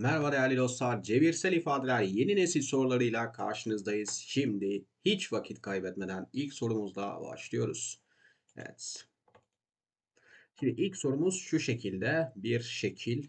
Merhaba değerli dostlar. Cebirsel ifadeler yeni nesil sorularıyla karşınızdayız. Şimdi hiç vakit kaybetmeden ilk sorumuzla başlıyoruz. Evet. Şimdi ilk sorumuz şu şekilde bir şekil.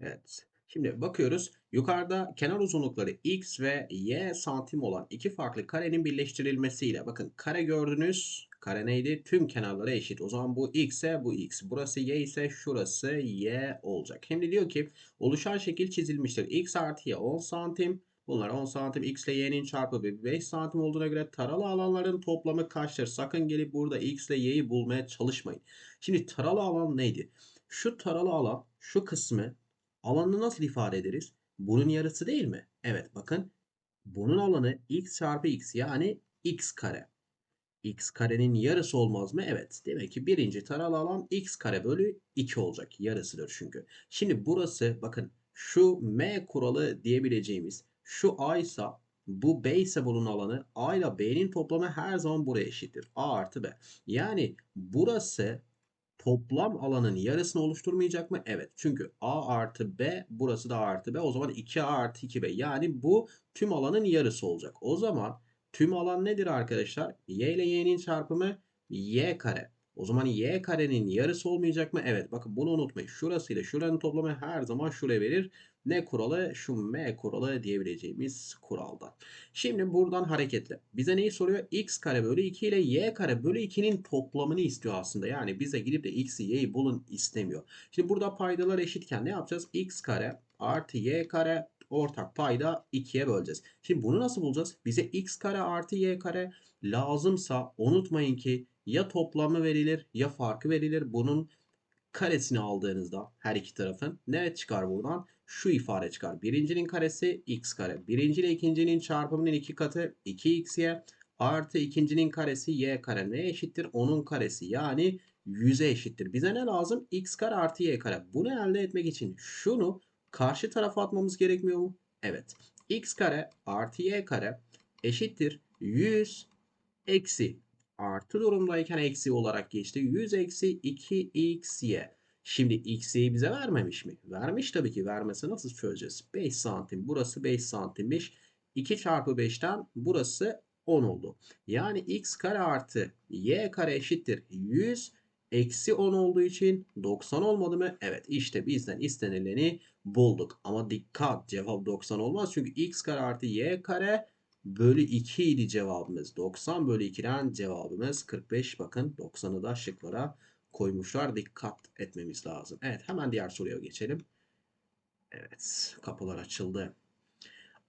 Evet. Şimdi bakıyoruz. Yukarıda kenar uzunlukları x ve y santim olan iki farklı karenin birleştirilmesiyle bakın kare gördünüz. Kare neydi? Tüm kenarları eşit. O zaman bu x ise bu x. Burası y ise şurası y olacak. Şimdi diyor ki oluşan şekil çizilmiştir. x artı y 10 santim. Bunlar 10 santim x ile y'nin çarpımı 5 santim olduğuna göre taralı alanların toplamı kaçtır? Sakın gelip burada x ile y'yi bulmaya çalışmayın. Şimdi taralı alan neydi? Şu taralı alan şu kısmı alanını nasıl ifade ederiz? Bunun yarısı değil mi? Evet bakın bunun alanı x çarpı x yani x kare. X karenin yarısı olmaz mı? Evet. Demek ki birinci taralı alan x kare bölü 2 olacak. Yarısıdır çünkü. Şimdi burası bakın şu m kuralı diyebileceğimiz şu a ise bu b ise bunun alanı a ile b'nin toplamı her zaman buraya eşittir. a artı b. Yani burası toplam alanın yarısını oluşturmayacak mı? Evet. Çünkü A artı B burası da A artı B. O zaman 2A artı 2B. Yani bu tüm alanın yarısı olacak. O zaman tüm alan nedir arkadaşlar? Y ile Y'nin çarpımı Y kare. O zaman Y karenin yarısı olmayacak mı? Evet. Bakın bunu unutmayın. Şurası ile şuranın toplamı her zaman şuraya verir. Ne kuralı? Şu M kuralı diyebileceğimiz kuraldan. Şimdi buradan hareketle. Bize neyi soruyor? X kare bölü 2 ile Y kare bölü 2'nin toplamını istiyor aslında. Yani bize gidip de X'i Y'yi bulun istemiyor. Şimdi burada paydalar eşitken ne yapacağız? X kare artı Y kare ortak payda 2'ye böleceğiz. Şimdi bunu nasıl bulacağız? Bize x kare artı y kare lazımsa unutmayın ki ya toplamı verilir ya farkı verilir. Bunun karesini aldığınızda her iki tarafın ne çıkar buradan? Şu ifade çıkar. Birincinin karesi x kare. Birinci ile ikincinin çarpımının iki katı 2xy artı ikincinin karesi y kare ne eşittir? Onun karesi yani 100'e eşittir. Bize ne lazım? x kare artı y kare. Bunu elde etmek için şunu karşı tarafa atmamız gerekmiyor mu? Evet. x kare artı y kare eşittir 100 eksi artı durumdayken eksi olarak geçti. 100 eksi 2xy. Şimdi x'yi bize vermemiş mi? Vermiş tabii ki. Vermesi nasıl çözeceğiz? 5 santim. Burası 5 santimmiş. 2 çarpı 5'ten burası 10 oldu. Yani x kare artı y kare eşittir 100 eksi 10 olduğu için 90 olmadı mı? Evet işte bizden istenileni bulduk. Ama dikkat cevap 90 olmaz. Çünkü x kare artı y kare bölü 2 idi cevabımız. 90 bölü 2'den cevabımız 45. Bakın 90'ı da şıklara koymuşlar. Dikkat etmemiz lazım. Evet hemen diğer soruya geçelim. Evet kapılar açıldı.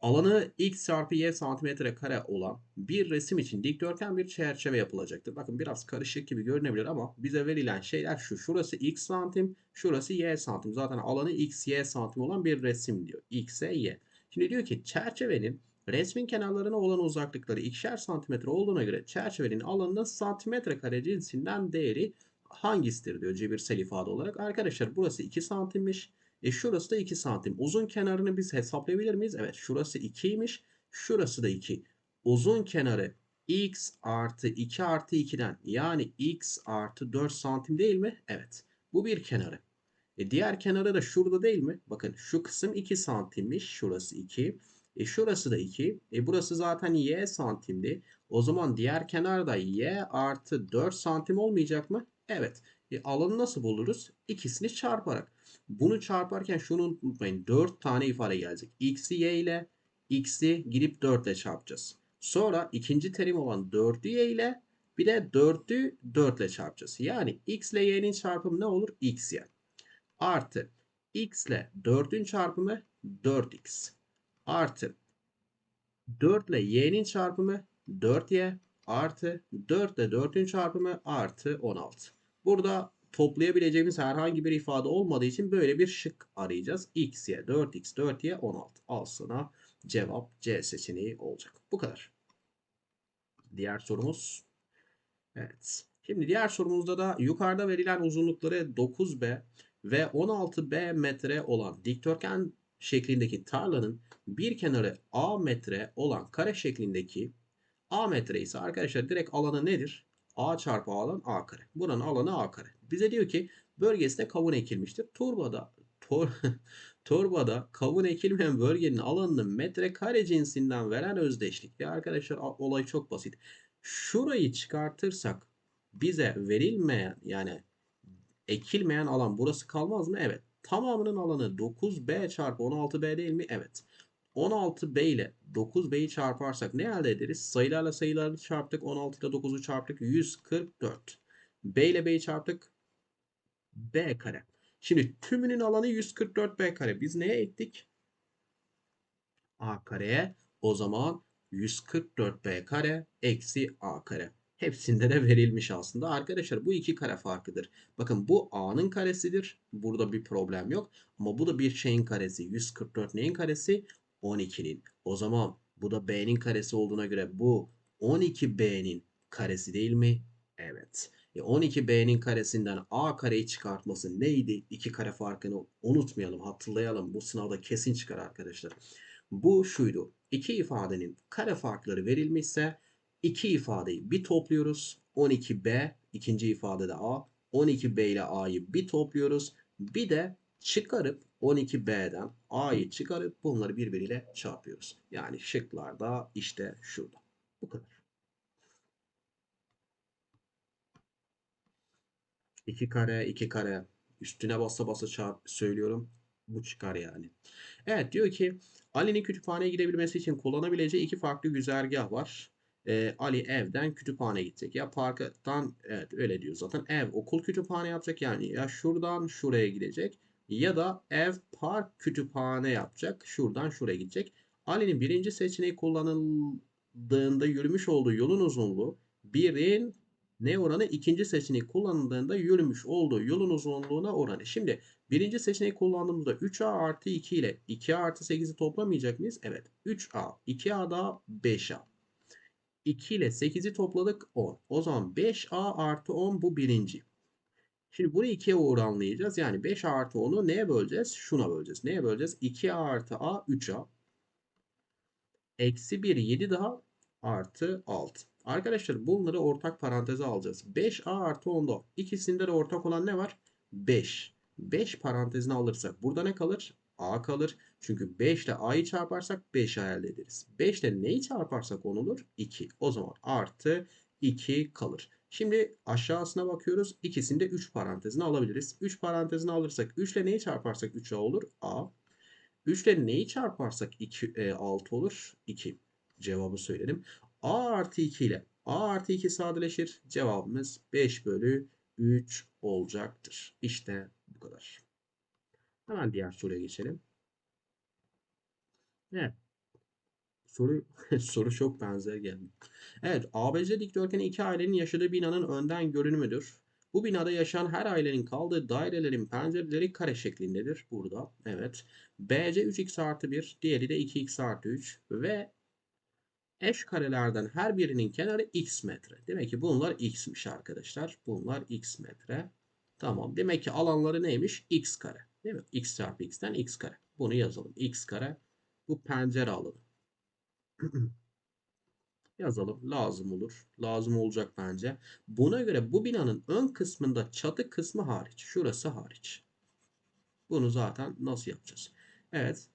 Alanı x çarpı y santimetre kare olan bir resim için dikdörtgen bir çerçeve yapılacaktır. Bakın biraz karışık gibi görünebilir ama bize verilen şeyler şu. Şurası x santim, şurası y santim. Zaten alanı x, y santim olan bir resim diyor. x'e y. Şimdi diyor ki çerçevenin resmin kenarlarına olan uzaklıkları ikişer santimetre olduğuna göre çerçevenin alanının santimetre kare cinsinden değeri hangisidir diyor cebirsel ifade olarak. Arkadaşlar burası 2 santimmiş. E şurası da 2 santim. Uzun kenarını biz hesaplayabilir miyiz? Evet şurası 2'ymiş. Şurası da 2. Uzun kenarı x artı 2 artı 2'den yani x artı 4 santim değil mi? Evet. Bu bir kenarı. E diğer kenarı da şurada değil mi? Bakın şu kısım 2 santimmiş. Şurası 2. E şurası da 2. E burası zaten y santimdi. O zaman diğer kenar da y artı 4 santim olmayacak mı? Evet. E alanı nasıl buluruz? İkisini çarparak. Bunu çarparken şunu unutmayın. 4 tane ifade gelecek. X'i y ile x'i gidip 4 ile çarpacağız. Sonra ikinci terim olan 4'ü y ile bir de 4'ü 4 ile çarpacağız. Yani x ile y'nin çarpımı ne olur? x y. Artı x ile 4'ün çarpımı 4x. Artı 4 ile y'nin çarpımı 4y artı 4 ile 4'ün çarpımı artı 16. Burada toplayabileceğimiz herhangi bir ifade olmadığı için böyle bir şık arayacağız. x, y, 4x, 4y, 16. Al sana cevap C seçeneği olacak. Bu kadar. Diğer sorumuz. Evet. Şimdi diğer sorumuzda da yukarıda verilen uzunlukları 9b ve 16b metre olan dikdörtgen şeklindeki tarlanın bir kenarı a metre olan kare şeklindeki a metre ise arkadaşlar direkt alanı nedir? a çarpı alan a kare. Buranın alanı a kare. Bize diyor ki bölgesinde kavun ekilmiştir. Turbada tor, torbada kavun ekilmeyen bölgenin alanını metrekare cinsinden veren özdeşlik. Ya arkadaşlar olay çok basit. Şurayı çıkartırsak bize verilmeyen yani ekilmeyen alan burası kalmaz mı? Evet. Tamamının alanı 9b çarpı 16b değil mi? Evet. 16b ile 9b'yi çarparsak ne elde ederiz? Sayılarla sayıları çarptık. 16 ile 9'u çarptık. 144. b ile b'yi çarptık. B kare. Şimdi tümünün alanı 144b kare. Biz neye ektik? a kareye. O zaman 144b kare eksi a kare. Hepsinde de verilmiş aslında. Arkadaşlar bu iki kare farkıdır. Bakın bu a'nın karesidir. Burada bir problem yok. Ama bu da bir şeyin karesi. 144 neyin karesi? 12'nin. O zaman bu da b'nin karesi olduğuna göre bu 12b'nin karesi değil mi? Evet. E 12b'nin karesinden a kareyi çıkartması neydi? İki kare farkını unutmayalım, hatırlayalım. Bu sınavda kesin çıkar arkadaşlar. Bu şuydu. İki ifadenin kare farkları verilmişse iki ifadeyi bir topluyoruz. 12b ikinci ifadede a. 12b ile a'yı bir topluyoruz. Bir de çıkarıp 12b'den a'yı çıkarıp bunları birbiriyle çarpıyoruz. Yani şıklarda işte şurada. Bu kadar. 2 kare 2 kare üstüne basa basa çarp söylüyorum. Bu çıkar yani. Evet diyor ki Ali'nin kütüphaneye gidebilmesi için kullanabileceği iki farklı güzergah var. Ee, Ali evden kütüphane gidecek. Ya parktan evet öyle diyor zaten. Ev okul kütüphane yapacak yani ya şuradan şuraya gidecek ya da ev park kütüphane yapacak. Şuradan şuraya gidecek. Ali'nin birinci seçeneği kullanıldığında yürümüş olduğu yolun uzunluğu birin ne oranı? ikinci seçeneği kullanıldığında yürümüş olduğu yolun uzunluğuna oranı. Şimdi birinci seçeneği kullandığımızda 3a artı 2 ile 2a artı 8'i toplamayacak mıyız? Evet. 3a, 2a daha 5a. 2 ile 8'i topladık 10. O zaman 5a artı 10 bu birinci. Şimdi bunu 2'ye oranlayacağız. Yani 5 artı 10'u neye böleceğiz? Şuna böleceğiz. Neye böleceğiz? 2a artı a 3a. Eksi 1 7 daha artı 6. Arkadaşlar bunları ortak paranteze alacağız. 5a artı 10'da ikisinde de ortak olan ne var? 5. 5 parantezine alırsak burada ne kalır? a kalır. Çünkü 5 ile a'yı çarparsak 5a elde ederiz. 5 ile neyi çarparsak 10 olur? 2. O zaman artı 2 kalır. Şimdi aşağısına bakıyoruz. İkisini de 3 parantezine alabiliriz. 3 parantezine alırsak 3 ile neyi çarparsak 3a olur? A. 3 ile neyi çarparsak 2, e, 6 olur? 2. Cevabı söyledim. A artı 2 ile A artı 2 sadeleşir. Cevabımız 5 bölü 3 olacaktır. İşte bu kadar. Hemen diğer soruya geçelim. Evet. Soru soru çok benzer geldi. Evet, ABC dikdörtgeni iki ailenin yaşadığı binanın önden görünümüdür. Bu binada yaşayan her ailenin kaldığı dairelerin pencereleri kare şeklindedir. Burada. Evet. BC 3x artı 1, diğeri de 2x artı 3 ve eş karelerden her birinin kenarı x metre. Demek ki bunlar x'miş arkadaşlar. Bunlar x metre. Tamam. Demek ki alanları neymiş? x kare. Değil mi? x çarpı x'ten x kare. Bunu yazalım. x kare. Bu pencere alanı. yazalım. Lazım olur. Lazım olacak bence. Buna göre bu binanın ön kısmında çatı kısmı hariç. Şurası hariç. Bunu zaten nasıl yapacağız? Evet.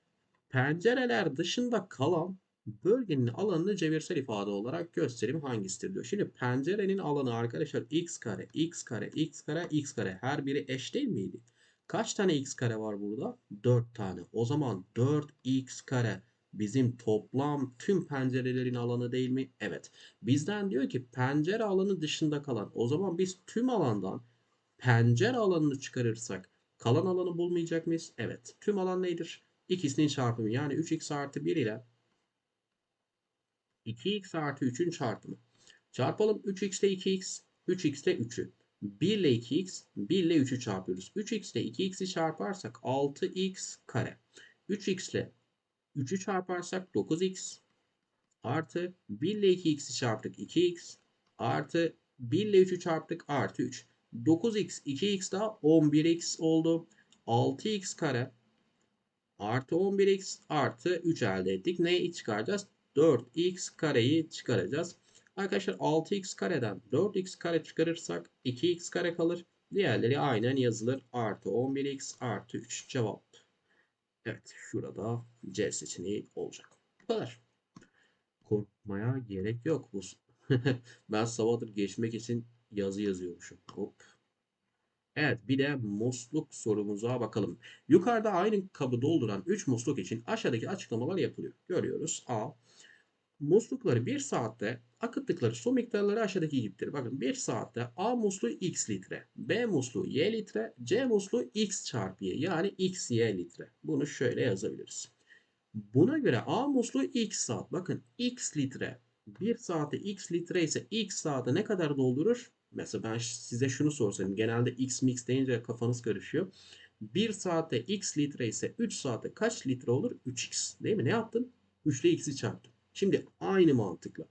Pencereler dışında kalan bölgenin alanını cebirsel ifade olarak göstereyim hangisidir diyor. Şimdi pencerenin alanı arkadaşlar x kare, x kare, x kare, x kare her biri eş değil miydi? Kaç tane x kare var burada? 4 tane. O zaman 4x kare bizim toplam tüm pencerelerin alanı değil mi? Evet. Bizden diyor ki pencere alanı dışında kalan. O zaman biz tüm alandan pencere alanını çıkarırsak kalan alanı bulmayacak mıyız? Evet. Tüm alan nedir? İkisinin çarpımı yani 3x artı 1 ile 2x artı 3'ün çarpımı. Çarpalım 3x ile 2x, 3x ile 3'ü. 1 ile 2x, 1 ile 3'ü çarpıyoruz. 3x ile 2x'i çarparsak 6x kare. 3x ile 3'ü çarparsak 9x artı 1 ile 2x'i çarptık 2x artı 1 ile 3'ü çarptık artı 3. 9x 2x daha 11x oldu. 6x kare artı 11x artı 3 elde ettik. Neyi çıkaracağız? 4x kareyi çıkaracağız. Arkadaşlar 6x kareden 4x kare çıkarırsak 2x kare kalır. Diğerleri aynen yazılır. Artı 11x artı 3 cevap. Evet şurada C seçeneği olacak. Bu kadar. Korkmaya gerek yok. Bu ben sabahdır geçmek için yazı yazıyormuşum. Hop. Evet bir de musluk sorumuza bakalım. Yukarıda aynı kabı dolduran 3 musluk için aşağıdaki açıklamalar yapılıyor. Görüyoruz. A. Muslukları 1 saatte akıttıkları su miktarları aşağıdaki gibidir. Bakın 1 saatte A musluğu x litre, B musluğu y litre, C musluğu x çarpı y yani x y litre. Bunu şöyle yazabiliriz. Buna göre A musluğu x saat. Bakın x litre. 1 saate x litre ise x saate ne kadar doldurur? Mesela ben size şunu sorsaydım. Genelde x mix deyince kafanız karışıyor. 1 saate x litre ise 3 saate kaç litre olur? 3x. Değil mi? Ne yaptın? 3 ile x'i çarptın. Şimdi aynı mantıkla.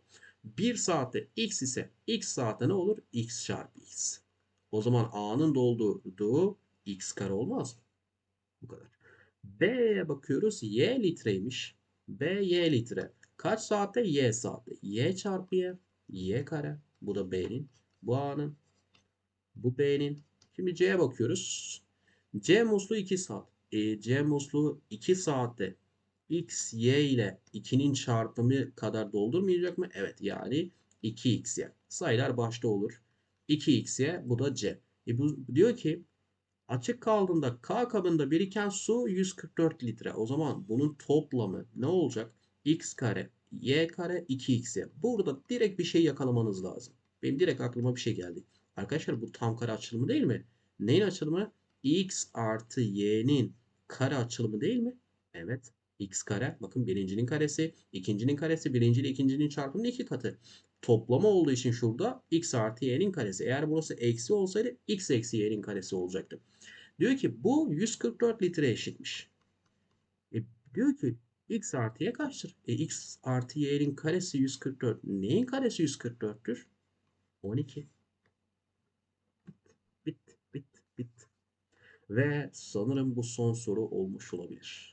1 saatte x ise x saate ne olur? x çarpı x. O zaman A'nın doldurduğu x kare olmaz mı? Bu kadar. B'ye bakıyoruz. Y litreymiş. B y litre. Kaç saatte? Y saatte. Y çarpı Y. Y kare. Bu da B'nin. Bu A'nın. Bu B'nin. Şimdi C'ye bakıyoruz. C musluğu 2 saat. E, C musluğu 2 saatte x, y ile 2'nin çarpımı kadar doldurmayacak mı? Evet yani 2xy. Sayılar başta olur. 2xy bu da c. E bu diyor ki açık kaldığında K kabında biriken su 144 litre. O zaman bunun toplamı ne olacak? x kare, y kare, 2xy. Burada direkt bir şey yakalamanız lazım. Benim direkt aklıma bir şey geldi. Arkadaşlar bu tam kare açılımı değil mi? Neyin açılımı? x artı y'nin kare açılımı değil mi? Evet x kare. Bakın birincinin karesi, ikincinin karesi, birinci ile ikincinin çarpımının iki katı. Toplama olduğu için şurada x artı y'nin karesi. Eğer burası eksi olsaydı x eksi y'nin karesi olacaktı. Diyor ki bu 144 litre eşitmiş. E, diyor ki x artı y kaçtır? E, x artı y'nin karesi 144. Neyin karesi 144'tür? 12. Bit, bit, bit, bit. Ve sanırım bu son soru olmuş olabilir.